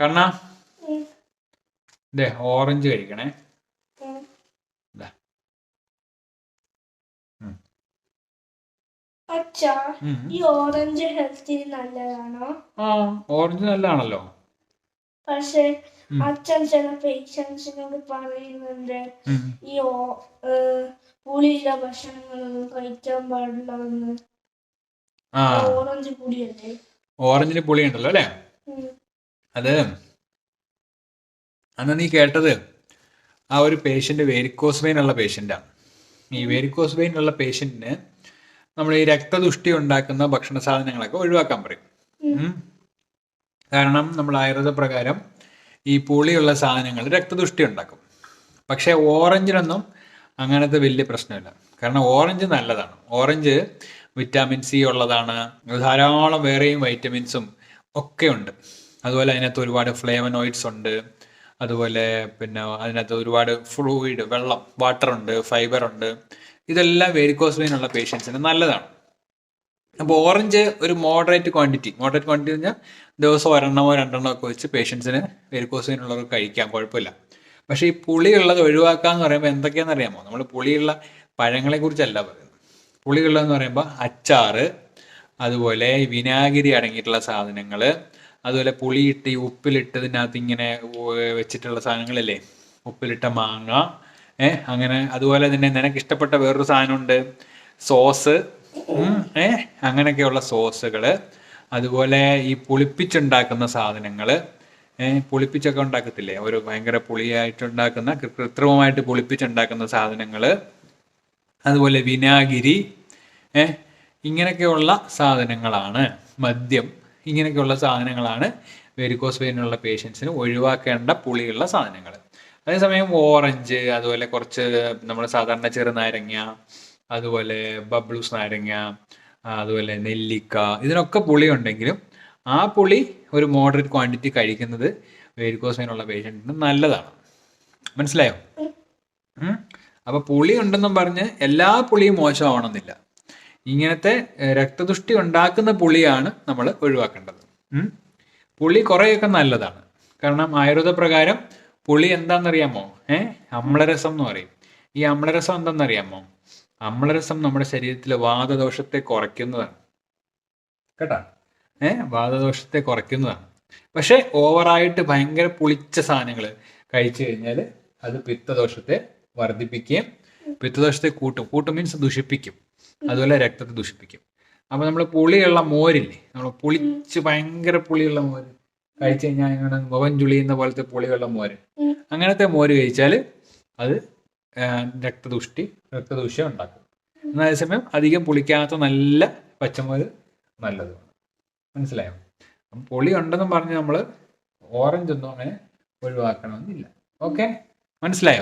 കണ്ണാ. ദേ orange കഴിക്കണേ. അച്ഛാ ഈ ഓറഞ്ച് ഹെൽത്തിന് നല്ലതാണോ? ആ ഓറഞ്ച് നല്ലതാണല്ലോ. പക്ഷെ അച്ഛൻ ചില പേഷ്യൻസിനോട് പറയുന്നുണ്ട്. ഈ പുളിയുള്ള ഭക്ഷണങ്ങളൊന്നും കഴിക്കാൻ പാടില്ലെന്ന്. ആ. ഓറഞ്ച് പുളിയല്ലേ? ഓറഞ്ചിന് പുളി ഉണ്ടല്ലോ അല്ലേ. അത് അന്ന് നീ കേട്ടത് ആ ഒരു പേഷ്യന്റ് വേരിക്കോസ് വെയിൻ ഉള്ള പേഷ്യന്റാണ് ഈ വേരിക്കോസ് വെയിൻ ഉള്ള പേഷ്യന്റിന് നമ്മൾ ഈ രക്തദുഷ്ടി ഉണ്ടാക്കുന്ന ഭക്ഷണ സാധനങ്ങളൊക്കെ ഒഴിവാക്കാൻ പറയും. കാരണം നമ്മൾ ആയുർവേദ പ്രകാരം ഈ പുളിയുള്ള സാധനങ്ങൾ രക്തദുഷ്ടി ഉണ്ടാക്കും. പക്ഷേ ഓറഞ്ചിനൊന്നും അങ്ങനത്തെ വലിയ പ്രശ്നമില്ല. കാരണം ഓറഞ്ച് നല്ലതാണ്. ഓറഞ്ച് വിറ്റാമിൻ സി ഉള്ളതാണ്. ധാരാളം വേറെയും വൈറ്റമിൻസും ഒക്കെ ഉണ്ട്. അതുപോലെ അതിനകത്ത് ഒരുപാട് ഫ്ലേവനോയിഡ്സ് ഉണ്ട്. അതുപോലെ പിന്നെ അതിനകത്ത് ഒരുപാട് ഫ്ലൂയിഡ് വെള്ളം വാട്ടർ ഉണ്ട് ഫൈബർ ഉണ്ട്. ഇതെല്ലാം വേരിക്കോസ് വെയിനുള്ള പേഷ്യൻസിന് നല്ലതാണ്. അപ്പോൾ ഓറഞ്ച് ഒരു മോഡറേറ്റ് ക്വാണ്ടിറ്റി മോഡറേറ്റ് ക്വാണ്ടിറ്റി എന്ന് പറഞ്ഞാൽ ദിവസം ഒരെണ്ണമോ രണ്ടെണ്ണമോ ഒക്കെ വെച്ച് പേഷ്യൻസിന് വെരിക്കോസ് വെയിൻ ഉള്ളവർക്ക് കഴിക്കാം കുഴപ്പമില്ല. പക്ഷേ ഈ പുളിയുള്ളത് ഒഴിവാക്കുക എന്ന് പറയുമ്പോൾ എന്തൊക്കെയാണെന്ന് അറിയാമോ? നമ്മൾ പുളിയുള്ള പഴങ്ങളെ കുറിച്ചല്ല പറയുന്നത്. പുളിയുള്ളതെന്ന് പറയുമ്പോൾ അച്ചാറ് അതുപോലെ വിനാഗിരി അടങ്ങിയിട്ടുള്ള സാധനങ്ങൾ അതുപോലെ പുളിയിട്ട് ഉപ്പിലിട്ടതിനകത്ത് ഇങ്ങനെ വെച്ചിട്ടുള്ള സാധനങ്ങളല്ലേ? ഉപ്പിലിട്ട മാങ്ങ ഏ അങ്ങനെ. അതുപോലെ തന്നെ നിനക്ക് ഇഷ്ടപ്പെട്ട വേറൊരു സാധനമുണ്ട്. സോസ് ഏ അങ്ങനെയൊക്കെയുള്ള സോസുകൾ അതുപോലെ ഈ പുളിപ്പിച്ചുണ്ടാക്കുന്ന സാധനങ്ങൾ പുളിപ്പിച്ചൊക്കെ ഉണ്ടാക്കത്തില്ലേ? ഒരു ഭയങ്കര പുളിയായിട്ട് ഉണ്ടാക്കുന്ന കൃ- കൃത്രിമമായിട്ട് പുളിപ്പിച്ചുണ്ടാക്കുന്ന സാധനങ്ങൾ അതുപോലെ വിനാഗിരി ഇങ്ങനെയൊക്കെയുള്ള സാധനങ്ങളാണ് മദ്യം. ഇങ്ങനെയൊക്കെയുള്ള സാധനങ്ങളാണ് വെരിക്കോസ് വെയിനുള്ള പേഷ്യൻസിന് ഒഴിവാക്കേണ്ട പുളിയുള്ള സാധനങ്ങൾ. അതേസമയം ഓറഞ്ച് അതുപോലെ കുറച്ച് നമ്മൾ സാധാരണ ചെറുനാരങ്ങ അതുപോലെ ബബ്ലൂസ് നാരങ്ങ അതുപോലെ നെല്ലിക്ക ഇതിനൊക്കെ പുളി ഉണ്ടെങ്കിലും ആ പുളി ഒരു മോഡറേറ്റ് ക്വാണ്ടിറ്റി കഴിക്കുന്നത് വെരിക്കോസ് വെയിനുള്ള പേഷ്യന്റിന് നല്ലതാണ്. മനസ്സിലായോ? അപ്പോൾ അപ്പൊ പുളി ഉണ്ടെന്നും പറഞ്ഞ് എല്ലാ പുളിയും മോശമാവണമെന്നില്ല. ഇങ്ങനത്തെ രക്തദുഷ്ടി ഉണ്ടാക്കുന്ന പുളിയാണ് നമ്മൾ ഒഴിവാക്കേണ്ടത്. പുളി കുറേയൊക്കെ നല്ലതാണ്. കാരണം ആയുർവേദ പ്രകാരം പുളി എന്താണെന്നറിയാമോ? ഏഹ് അമ്ലരസം എന്ന് പറയും. ഈ അമ്ലരസം എന്താണെന്നറിയാമോ അമ്ലരസം നമ്മുടെ ശരീരത്തിലെ വാതദോഷത്തെ കുറയ്ക്കുന്നതാണ്. കേട്ടാ? ഏഹ് വാദദോഷത്തെ കുറയ്ക്കുന്നതാണ്. പക്ഷെ ഓവറായിട്ട് ഭയങ്കര പുളിച്ച സാധനങ്ങൾ കഴിച്ചു കഴിഞ്ഞാൽ അത് പിത്തദോഷത്തെ വർദ്ധിപ്പിക്കുകയും പിത്തദോഷത്തെ കൂട്ടും. കൂട്ടും മീൻസ് ദുഷിപ്പിക്കും. അതുപോലെ രക്തത്തെ ദുഷിപ്പിക്കും. അപ്പൊ നമ്മൾ പുളിയുള്ള മോരില്ലേ? നമ്മൾ പുളിച്ച് ഭയങ്കര പുളിയുള്ള മോര്. കഴിച്ചു കഴിഞ്ഞാൽ ഇങ്ങനെ മുഖം ചുളിയുന്ന പോലത്തെ പുളിയുള്ള മോര്. അങ്ങനത്തെ മോര് കഴിച്ചാൽ അത് രക്തദുഷ്ടി രക്തദൂഷ്യം ഉണ്ടാക്കും. എന്നാൽ അതേസമയം അധികം പുളിക്കാത്ത നല്ല പച്ചമോര് നല്ലതുമാണ് മനസ്സിലായോ? അപ്പം പുളി ഉണ്ടെന്നും പറഞ്ഞ് നമ്മൾ ഓറഞ്ച് ഒന്നും അങ്ങനെ ഒഴിവാക്കണമെന്നില്ല. ഓക്കെ? മനസ്സിലായോ?